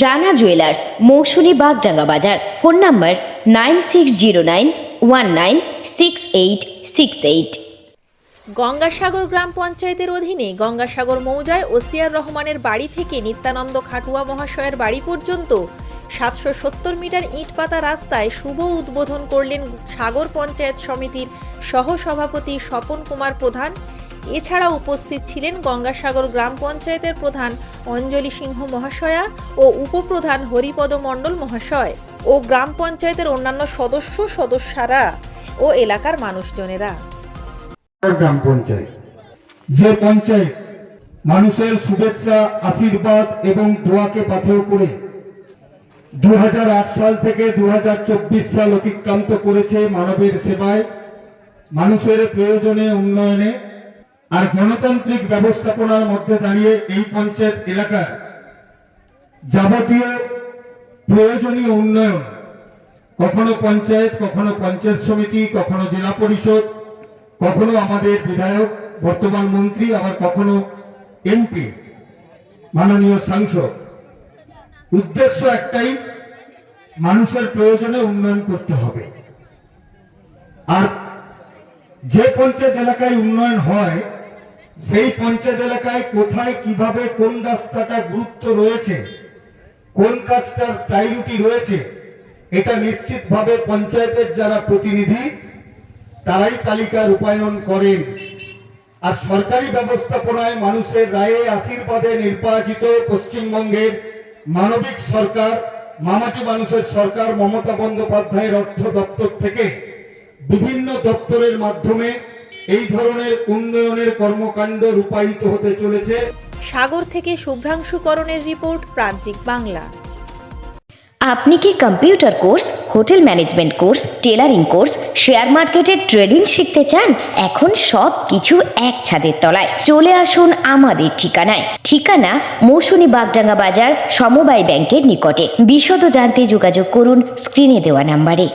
Rana jewellers, Mousumi Bagdanga বাজার। Phone number nine six zero nine one nine six eight six eight. Gangasagar গ্রাম পঞ্চায়েতের অধীনে Gangasagar মৌজায় OCR রহমানের বাড়ি থেকে নিত্যানন্দ খাটুয়া মহাশয়ের বাড়ি পর্যন্ত সাতশো সত্তর মিটার ইটপাতা রাস্তায় শুভ উদ্বোধন করলেন সাগর পঞ্চায়েত সমিতির সহসভাপতি স্বপন কুমার প্রধান। এছাড়া উপস্থিত ছিলেন গঙ্গাসাগর গ্রাম পঞ্চায়েতের প্রধান অঞ্জলি সিংহ মহাশয়া ও উপপ্রধান হরিপদ মণ্ডল মহাশয় ও গ্রাম পঞ্চায়েতের অন্যান্য সদস্য সদস্যরা ও এলাকার মানুষজনেরা। গ্রাম পঞ্চায়েত, যে পঞ্চায়েত মানুষের শুভেচ্ছা, আশীর্বাদ এবং দোয়াকে পাথেয় করে দু হাজার আট সাল থেকে দু হাজার চব্বিশ সাল অতিক্রান্ত করেছে মানবের সেবায়, মানুষের প্রয়োজনে, উন্নয়নে আর গণতান্ত্রিক ব্যবস্থাপনার মধ্যে দাঁড়িয়ে এই পঞ্চায়েত এলাকার যাবতীয় প্রয়োজনীয় উন্নয়ন, কখনো পঞ্চায়েত কখনো পঞ্চায়েত সমিতি, কখনো জেলা পরিষদ, কখনো আমাদের বিধায়ক, বর্তমান মন্ত্রী, আবার কখনো এমপি, মাননীয় সাংসদ। উদ্দেশ্য একটাই, মানুষের প্রয়োজনে উন্নয়ন করতে হবে। আর যে পঞ্চায়েত এলাকায় উন্নয়ন হয় সেই পঞ্চায়েত এলাকায় কোথায় কীভাবে কোন রাস্তাটা গুরুত্ব রয়েছে, কোন কাজটার প্রায়োরিটি রয়েছে, এটা নিশ্চিতভাবে পঞ্চায়েতের যারা প্রতিনিধি, তারাই তালিকা রূপায়ণ করেন। আর সরকারি ব্যবস্থাপনায় মানুষের রায়ে আশীর্বাদে নির্বাচিত পশ্চিমবঙ্গের মানবিক সরকার, মামাটি মানুষের সরকার মমতা বন্দ্যোপাধ্যায়ের অর্থ দপ্তর থেকে বিভিন্ন দপ্তরের মাধ্যমে এই ধরনের উন্নয়নের কর্মকাণ্ড রূপায়িত হতে চলেছে। সাগর থেকে শুভ্রাংশুকরণের রিপোর্ট প্রান্তিক বাংলা। আপনি কি computer course hotel management course tailoring course share মার্কেটের ট্রেডিং শিখতে চান? এখন সব কিছু এক ছাদের তলায়। চলে আসুন আমাদের ঠিকানায়। ঠিকানা মৌসুমী বাগডাঙ্গা বাজার সমবায় ব্যাংকের নিকটে। বিশদ জানতে যোগাযোগ করুন স্ক্রিনে দেওয়া নাম্বারে।